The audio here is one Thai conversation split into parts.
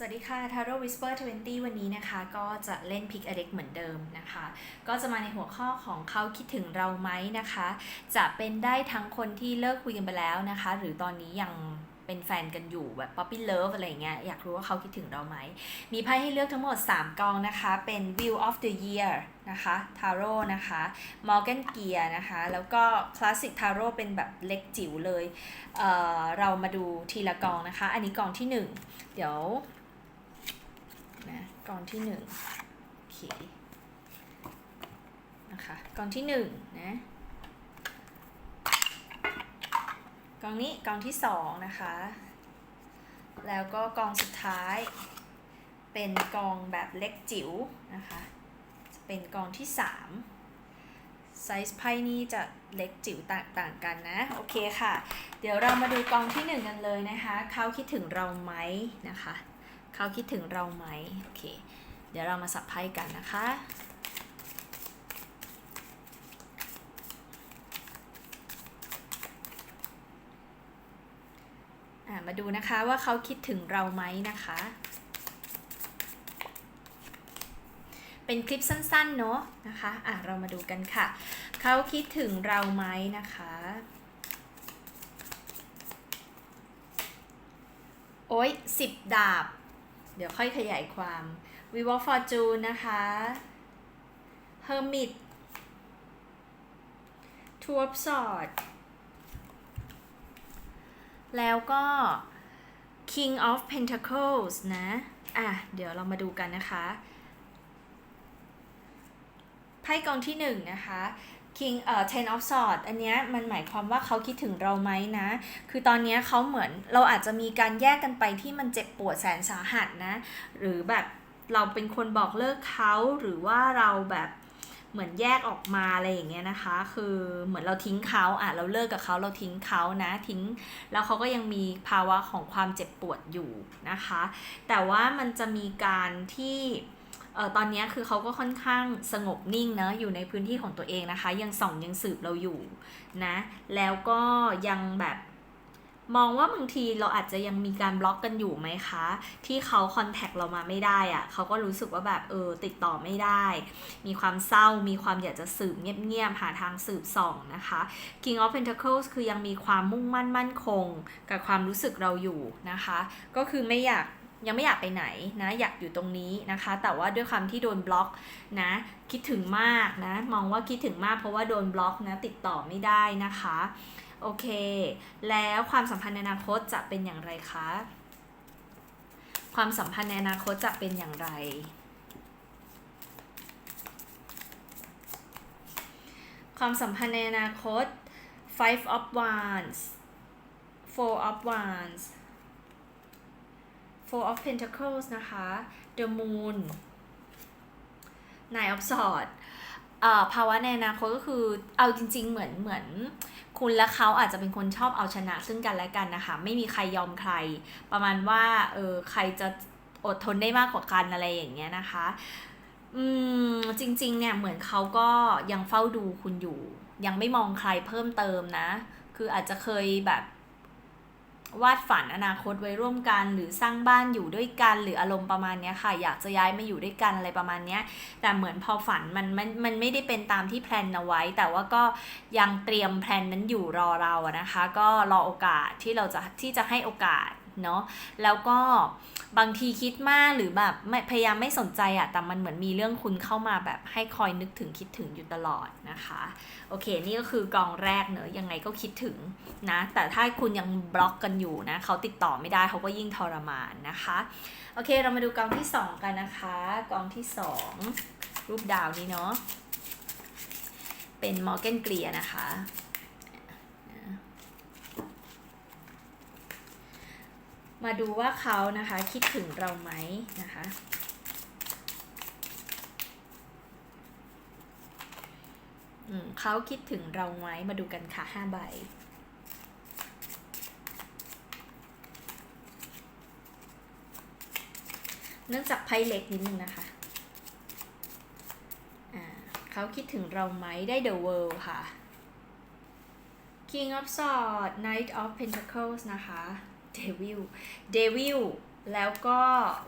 สวัสดีค่ะ Taro Whisper 20 วันนี้นะคะ ก็จะเล่น Pick a Deck เหมือนเดิมนะคะ ก็จะมาในหัวข้อของเขาคิดถึงเราไหมนะคะ จะเป็นได้ทั้งคนที่เลิกคุยกันไปแล้วนะคะ หรือตอนนี้ยังเป็นแฟนกันอยู่แบบ Puppy Love อะไรเงี้ยอยากรู้ว่าเขาคิดถึงเราไหม มีไพ่ให้เลือกทั้งหมด 3 กองนะคะ เป็น View of the Year นะคะ Tarot นะคะ Morgan Gear นะคะ แล้วก็ Classic Tarot เป็นแบบเล็กจิ๋วเลยเออเรามาดูทีละกองนะคะ อันนี้กองที่ 1 เดี๋ยว นะกองที่1โอเคนะคะกองที่1นะกองนี้กองที่2นะคะ แล้วก็กองสุดท้าย เป็นกองแบบเล็กจิ๋วนะคะจะเป็นกองที่3ไซส์ไพ่นี่จะเล็กจิ๋วต่างๆกันนะ โอเคค่ะ เดี๋ยวเรามาดูกองที่1กันเลยนะคะ เขาคิดถึงเราไหมนะคะ เขาคิดถึงเราไหมโอเค เดี๋ยวเรามาสับไพ่กันนะคะอะมาดูนะคะว่าเขาคิดถึงเราไหมนะคะ เป็นคลิปสั้นๆเนอะนะคะอะเรามาดูกันค่ะ เขาคิดถึงเราไหมนะคะโอ้ยสิบดาบ เดี๋ยวค่อยขยายความ We Walk Fortune นะคะ Hermit Two of Swords แล้วก็ King of Pentacles นะ อะ เดี๋ยวเรามาดูกันนะคะ ไพ่กองที่หนึ่งนะคะ King เอ่อ Ten of Swords อันเนี้ยมันหมายความว่าเขาคิดถึงเราไหมนะ คือตอนเนี้ยเขาเหมือนเราอาจจะมีการแยกกันไปที่มันเจ็บปวดแสนสาหัสนะ หรือแบบเราเป็นคนบอกเลิกเขาหรือว่าเราแบบเหมือนแยกออกมาอะไรอย่างเงี้ยนะคะ คือเหมือนเราทิ้งเขาอะเราเลิกกับเขาเราทิ้งเขานะทิ้ง แล้วเขาก็ยังมีภาวะของความเจ็บปวดอยู่นะคะ แต่ว่ามันจะมีการที่ ออตอนนี้คือเขาก็ค่อนข้างสงบนิ่งนะอยู่ในพื้นที่ของตัวเองนะคะ ยังส่องยังสืบเราอยู่นะ แล้วก็ยังแบบมองว่าบางทีเราอาจจะยังมีการบล็อกกันอยู่ไหมคะ ที่เขาคอนแทคเรามาไม่ได้อะเขาก็รู้สึกว่าแบบเออติดต่อไม่ได้ มีความเศร้ามีความอยากจะสืบเงียบๆหาทางสืบส่องนะคะ King of Pentacles คือยังมีความมุ่งมั่นมั่นคง กับความรู้สึกเราอยู่นะคะ ก็คือไม่อยาก ยังไม่อยากไปไหนนะอยากอยู่ตรงนี้นะคะ แต่ว่าด้วยความที่โดนบล็อกนะคิดถึงมากนะมองว่าคิดถึงมากเพราะว่าโดนบล็อกนะติดต่อไม่ได้นะคะโอเค แล้วความสัมพันธ์ในอนาคตจะเป็นอย่างไรคะ ความสัมพันธ์ในอนาคตจะเป็นอย่างไร ความสัมพันธ์ในอนาคต five of wands four of wands four of pentacles นะคะ the moon nine of swords เอ่อภาวะในอนาคตก็คือเอาจริง ๆ เหมือนเหมือน คุณและเขาอาจจะเป็นคนชอบเอาชนะซึ่งกันและกันนะคะ ไม่มีใครยอมใคร ประมาณว่าเออใครจะอดทนได้มากกว่ากันอะไรอย่างเงี้ยนะคะ อืมจริง ๆ เนี่ยเหมือนเขาก็ยังเฝ้าดูคุณอยู่ ยังไม่มองใครเพิ่มเติมนะ คืออาจจะเคยแบบ วาดฝันอนาคตไว้ร่วมกัน หรือสร้างบ้านอยู่ด้วยกัน หรืออารมณ์ประมาณนี้ค่ะ อยากจะย้ายมาอยู่ด้วยกันอะไรประมาณนี้แต่เหมือนพอฝันมันมันมันไม่ได้เป็นตามที่แพลนเอาไว้ แต่ว่าก็ยังเตรียมแพลนนั้นอยู่รอเราอะนะคะ ก็รอโอกาสที่เราจะที่จะให้โอกาสเนาะแล้วก็ บางทีคิดมากหรือแบบไม่พยายามไม่สนใจอะแต่มันเหมือนมีเรื่องคุณเข้ามาแบบให้คอยนึกถึงคิดถึงอยู่ตลอดนะคะโอเค นี่ก็คือกองแรกเนอะยังไงก็คิดถึงนะ แต่ถ้าคุณยังบล็อกกันอยู่นะเขาติดต่อไม่ได้เขาก็ยิ่งทรมานนะคะโอเค เรามาดูกองที่ 2 กันนะคะ กองที่ 2 รูปดาวนี้เนาะเป็นมอร์แกนเกลียนะคะ มาดูว่าเขานะคะ คิดถึงเราไหมนะคะอืมเขาคิดถึงเราไหมมาดูกันค่ะห้าใบเนื่องจากไพ่เล็กนิดนึงนะคะเขาคิดถึงเราไหมได้ The World ค่ะ King of Swords Knight of Pentacles นะคะ Devil Devil แล้วก็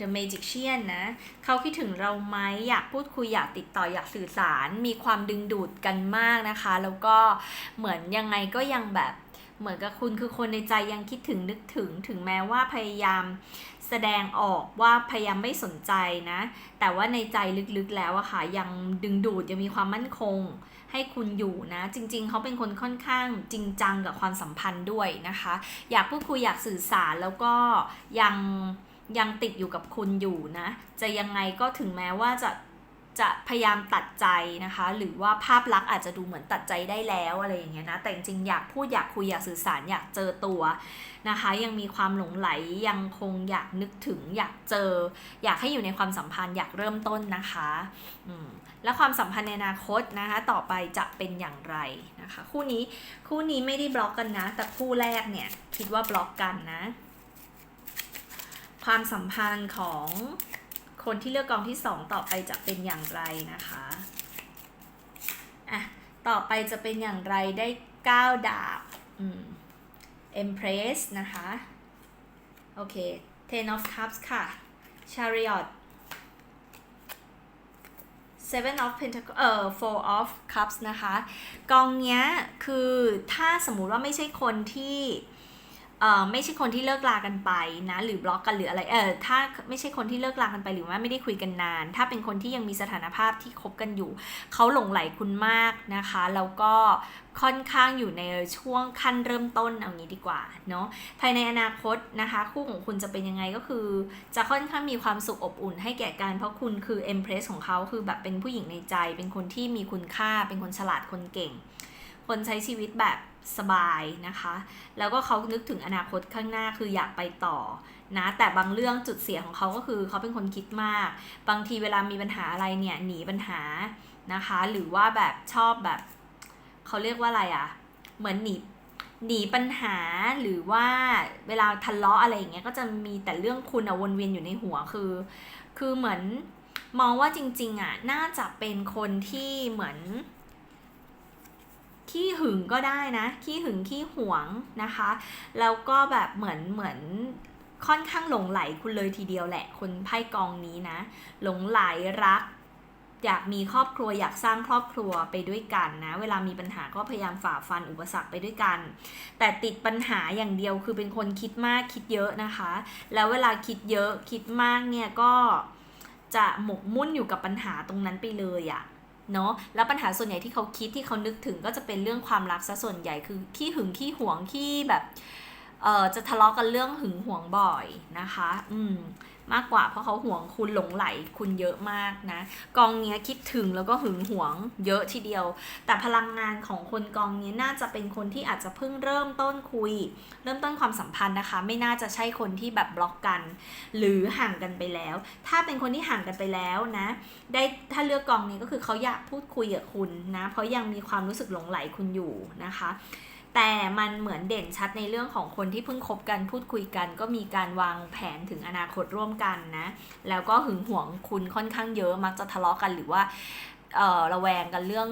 The Magician นะ เขาคิดถึงเราไหมอยากพูดคุยอยากติดต่ออยากสื่อสาร มีความดึงดูดกันมากนะคะ แล้วก็เหมือนยังไงก็ยังแบบเหมือนกับคุณคือคนในใจยังคิดถึงนึกถึงถึงแม้ว่าพยายามแสดงออกว่าพยายามไม่สนใจนะ แต่ว่าในใจลึกๆแล้วอะค่ะยังดึงดูดยังมีความมั่นคง ให้คุณอยู่นะ จริง ๆ เขาเป็นคนค่อนข้างจริงจังกับความสัมพันธ์ด้วยนะคะ อยากพูดคุยอยากสื่อสารแล้วก็ยังยังติดอยู่กับคุณอยู่นะ จะยังไงก็ถึงแม้ว่าจะ จะพยายามตัดใจนะคะ หรือว่าภาพลักษณ์อาจจะดูเหมือนตัดใจได้แล้วอะไรอย่างเงี้ยนะ แต่จริงๆอยากพูดอยากคุยอยากสื่อสารอยากเจอตัวนะคะ ยังมีความหลงไหลยังคงอยากนึกถึงอยากเจอ อยากให้อยู่ในความสัมพันธ์อยากเริ่มต้นนะคะอืมและความสัมพันธ์ในอนาคตนะคะ ต่อไปจะเป็นอย่างไรนะคะ คู่นี้คู่นี้ไม่ได้บล็อกกันนะ แต่คู่แรกเนี่ยคิดว่าบล็อกกันนะ ความสัมพันธ์ของ คนที่เลือกกองที่ 2 ต่อไปจะเป็นอย่างไรนะคะอะต่อไปจะเป็นอย่างไรได้ 9 ดาบอืม Empress นะคะ โอเค Ten of Cups ค่ะ Chariot Seven of Pentacles เอ่อ Four of Cups นะคะ กองเนี้ยคือถ้าสมมุติว่าไม่ใช่คนที่ ไม่ใช่คนที่เลิกลากันไปนะหรือบล็อกกันหรืออะไรเออถ้าไม่ใช่คนที่เลิกลากันไปหรือว่าไม่ได้คุยกันนาน ถ้าเป็นคนที่ยังมีสถานภาพที่คบกันอยู่ เขาหลงไหลคุณมากนะคะแล้วก็ค่อนข้างอยู่ในช่วงขั้นเริ่มต้นเอางี้ดีกว่าเนาะภายในอนาคตนะคะ คู่ของคุณจะเป็นยังไงก็คือ จะค่อนข้างมีความสุขอบอุ่นให้แก่กันเพราะคุณคือ Empress ของเขาคือแบบเป็นผู้หญิงในใจ เป็นคนที่มีคุณค่าเป็นคนฉลาดคนเก่ง คนใช้ชีวิตแบบสบายนะคะ แล้วก็เขานึกถึงอนาคตข้างหน้าคืออยากไปต่อนะ แต่บางเรื่องจุดเสียของเขาก็คือเขาเป็นคนคิดมาก บางทีเวลามีปัญหาอะไรเนี่ยหนีปัญหานะคะ หรือว่าแบบชอบแบบเขาเรียกว่าอะไรอะ่ะ เหมือนหนีหนีปัญหาหรือว่าเวลาทะเลาะอะไรอย่างเงี้ยก็จะมีแต่เรื่องคุณอะวนเวียนอยู่ในหัวคือ คือเหมือนมองว่าจริงๆอะ่ะน่าจะเป็นคนที่เหมือน ขี้หึงก็ได้นะ ขี้หึงขี้หวงนะคะ แล้วก็แบบเหมือนเหมือนค่อนข้างหลงไหลคุณเลยทีเดียวแหละ คนไพ่กองนี้นะ หลงไหลรัก อยากมีครอบครัวอยากสร้างครอบครัวไปด้วยกันนะ เวลามีปัญหาก็พยายามฝ่าฟันอุปสรรคไปด้วยกัน แต่ติดปัญหาอย่างเดียวคือเป็นคนคิดมากคิดเยอะนะคะ แล้วเวลาคิดเยอะคิดมากเนี่ยก็จะหมกมุ่นอยู่กับปัญหาตรงนั้นไปเลยอะ เนาะแล้วปัญหาส่วนใหญ่ที่เขาคิดที่เขานึกถึงก็จะเป็นเรื่องความรักซะส่วนใหญ่คือขี้หึงขี้หวงขี้แบบเอ่อจะทะเลาะกันเรื่องหึงหวงบ่อยนะคะ อืม มากกว่าเพราะเขาห่วงคุณหลงไหลคุณเยอะมากนะ กองเนี้ยคิดถึงแล้วก็หึงหวงเยอะทีเดียว แต่พลังงานของคนกองนี้น่าจะเป็นคนที่อาจจะเพิ่งเริ่มต้นคุย เริ่มต้นความสัมพันธ์นะคะ ไม่น่าจะใช่คนที่แบบบล็อกกัน หรือห่างกันไปแล้ว ถ้าเป็นคนที่ห่างกันไปแล้วนะ ได้ถ้าเลือกกองนี้ก็คือเขาอยากพูดคุยกับคุณนะ เพราะยังมีความรู้สึกหลงไหลคุณอยู่นะคะ แต่มันเหมือนเด่นชัดในเรื่องของคนที่เพิ่งคบกันพูดคุยกัน ก็มีการวางแผนถึงอนาคตร่วมกันนะ แล้วก็หึงหวงคุณค่อนข้างเยอะมักจะทะเลาะกันหรือว่าเออระแวงกันเรื่อง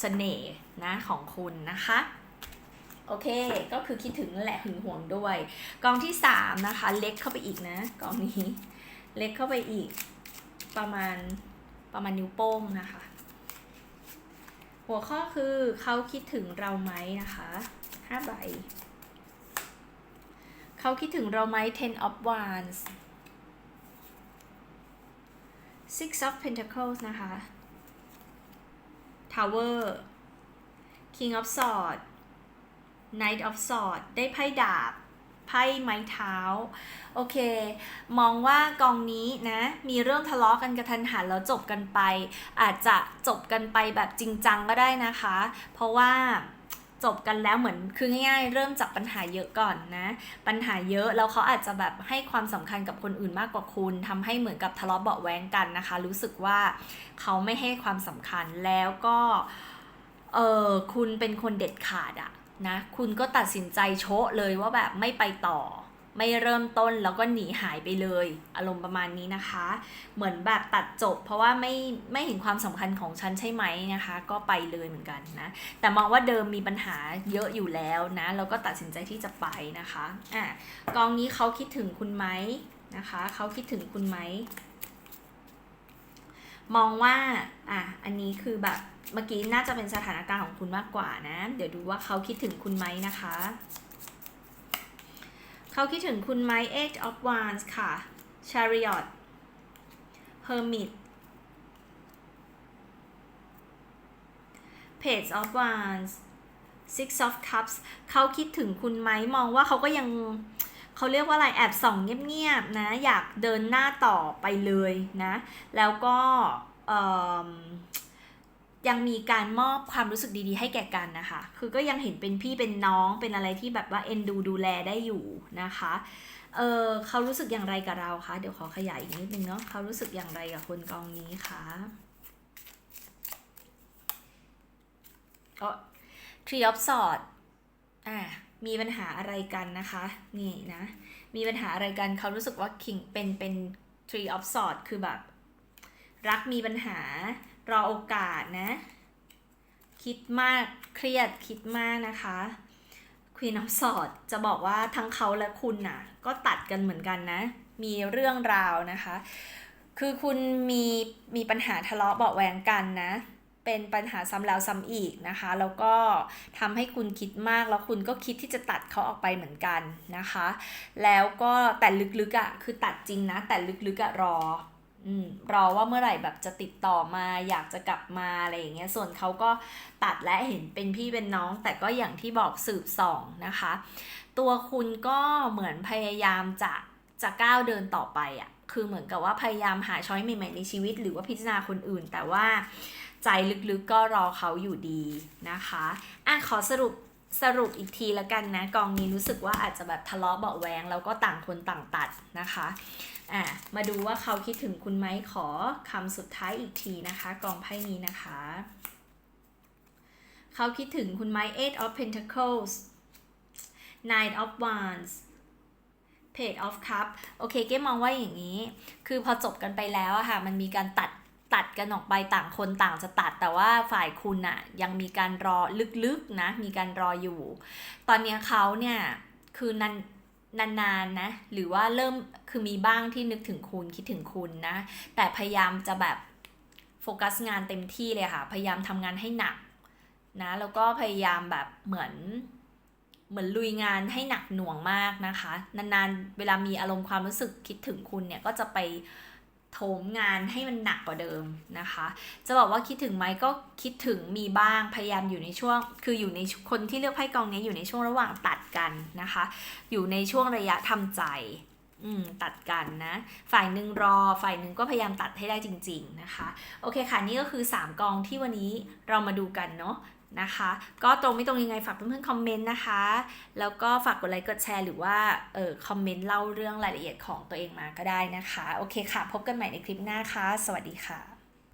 เสน่ห์นะของคุณนะคะโอเค ก็คือคิดถึงแหละหึงหวงด้วย กองที่ 3 นะคะ เล็กเข้าไปอีกนะ กองนี้ เล็กเข้าไปอีก ประมาณประมาณนิ้วโป้งนะคะ หัวข้อคือเขาคิดถึงเราไหมนะคะห้าใบเขาคิดถึงเราไหม ten of wands six of pentacles นะคะ tower king of swords knight of swords ได้ไพ่ดาบ ไพ่ไม้เท้า โอเค มองว่ากองนี้นะ มีเรื่องทะเลาะกันกระทันหันแล้วจบกันไป อาจจะจบกันไปแบบจริงจังก็ได้นะคะ เพราะว่าจบกันแล้วเหมือนคือง่ายๆ เริ่มจากปัญหาเยอะก่อนนะ ปัญหาเยอะแล้วเขาอาจจะแบบให้ความสำคัญกับคนอื่นมากกว่าคุณทำให้เหมือนกับทะเลาะเบาแว้งกันนะคะ รู้สึกว่าเขาไม่ให้ความสำคัญแล้วก็เออคุณเป็นคนเด็ดขาดอะ นะคุณก็ตัดสินใจโชะเลยว่าแบบไม่ไปต่อ ไม่เริ่มต้นแล้วก็หนีหายไปเลย อารมณ์ประมาณนี้นะคะ เหมือนแบบตัดจบ เพราะว่าไม่ไม่เห็นความสำคัญของฉันใช่ไหมนะคะ ก็ไปเลยเหมือนกันนะ แต่มองว่าเดิมมีปัญหาเยอะอยู่แล้วนะแล้วก็ตัดสินใจที่จะไปนะคะอะกองนี้เขาคิดถึงคุณไหมนะคะเขาคิดถึงคุณไหมมองว่าอะอันนี้คือแบบ เมื่อกี้น่าจะเป็นสถานการณ์ของคุณมากกว่านะ เดี๋ยวดูว่าเขาคิดถึงคุณไหมนะคะ เขาคิดถึงคุณไหม Eight of Wands ค่ะ Chariot Hermit Page of Wands Six of Cups เขาคิดถึงคุณไหมมองว่าเขาก็ยังเขาเรียกว่าอะไรแอบส่องเงียบๆนะ อยากเดินหน้าต่อไปเลยนะ แล้วก็เยังมีการมอบความรู้สึกดีๆ ให้แก่กันนะคะ คือก็ยังเห็นเป็นพี่เป็นน้องเป็นอะไรที่แบบว่าเอ็นดูดูแลได้อยู่นะคะ เออเขารู้สึกอย่างไรกับเราคะ เดี๋ยวขอขยายอีกนิดนึงเนาะ เขารู้สึกอย่างไรกับคนกองนี้คะก็ Tree of Swords อะมีปัญหาอะไรกันนะคะ นี่นะ มีปัญหาอะไรกัน เขารู้สึกว่า King เป็นเป็น Tree of Swords คือแบบ รักมีปัญหา รอโอกาสนะ คิดมากเครียดคิดมากนะคะ Queen of Swords จะบอกว่าทั้งเขาและคุณน่ะ ก็ตัดกันเหมือนกันนะ มีเรื่องราวนะคะ คือคุณมีมีปัญหาทะเลาะเบาะแวงกันนะเป็นปัญหาซ้ำแล้วซ้ำอีกนะคะ แล้วก็ทำให้คุณคิดมากแล้วคุณก็คิดที่จะตัดเขาออกไปเหมือนกันนะคะ แล้วก็แต่ลึกๆอะ่ะคือตัดจริงนะ แต่ลึกๆอะ่ะรอ อืมรอว่าเมื่อไหร่แบบจะติดต่อมาอยากจะกลับมาอะไรอย่างเงี้ยส่วนเขาก็ตัดและเห็นเป็นพี่เป็นน้อง แต่ก็อย่างที่บอกสืบส่องนะคะ ตัวคุณก็เหมือนพยายามจะจะก้าวเดินต่อไปอะ่ะคือเหมือนกับว่าพยายามหาช้อยใหม่ๆในชีวิต หรือว่าพิจารณาคนอื่น แต่ว่าใจลึกๆก็รอเขาอยู่ดีนะคะอะขอสรุปสรุปอีกทีละกันนะ กองนี้รู้สึกว่าอาจจะแบบทะเลาะเบาแวงแล้วก็ต่างคนต่างตัดนะคะ อะมาดูว่าเขาคิดถึงคุณไหมขอคำสุดท้ายอีกทีนะคะกองไพ่นี้นะคะ เขาคิดถึงคุณไหม Eight of Pentacles Nine of Wands Page of Cup โอเคเก้มองว่าอย่างนี้ คือพอจบกันไปแล้วอะค่ะ มันมีการตัดตัดกันออกไปต่างคนต่างจะตัด แต่ว่าฝ่ายคุณอะยังมีการรอลึกๆนะ มีการรออยู่ ตอนนี้เขาเนี่ยคือนาน นานๆนะ หรือว่าเริ่มคือมีบ้างที่นึกถึงคุณคิดถึงคุณนะ แต่พยายามจะแบบโฟกัสงานเต็มที่เลยค่ะ พยายามทำงานให้หนักนะแล้วก็พยายามแบบเหมือนเหมือนลุยงานให้หนักหน่วงมากนะคะ นานๆ เวลามีอารมณ์ความรู้สึกคิดถึงคุณเนี่ยก็จะไป โถมงานให้มันหนักกว่าเดิมนะคะ จะบอกว่าคิดถึงไหมก็คิดถึงมีบ้างพยายามอยู่ในช่วง คืออยู่ในคนที่เลือกไพ่กองนี้อยู่ในช่วงระหว่างตัดกันนะคะ อยู่ในช่วงระยะทำใจอืมตัดกันนะ ฝ่ายหนึ่งรอ ฝ่ายหนึ่งก็พยายามตัดให้ได้จริง ๆ นะคะ โอเคค่ะ นี่ก็คือ 3 กองที่วันนี้เรามาดูกันเนาะ นะคะ ก็ตรงไม่ตรงยังไงฝากเพื่อนๆคอมเมนต์นะคะ แล้วก็ฝากกดไลค์กดแชร์หรือว่าเออคอมเมนต์เล่าเรื่องรายละเอียดของตัวเองมาก็ได้นะคะ โอเคค่ะ พบกันใหม่ในคลิปหน้าค่ะ สวัสดีค่ะ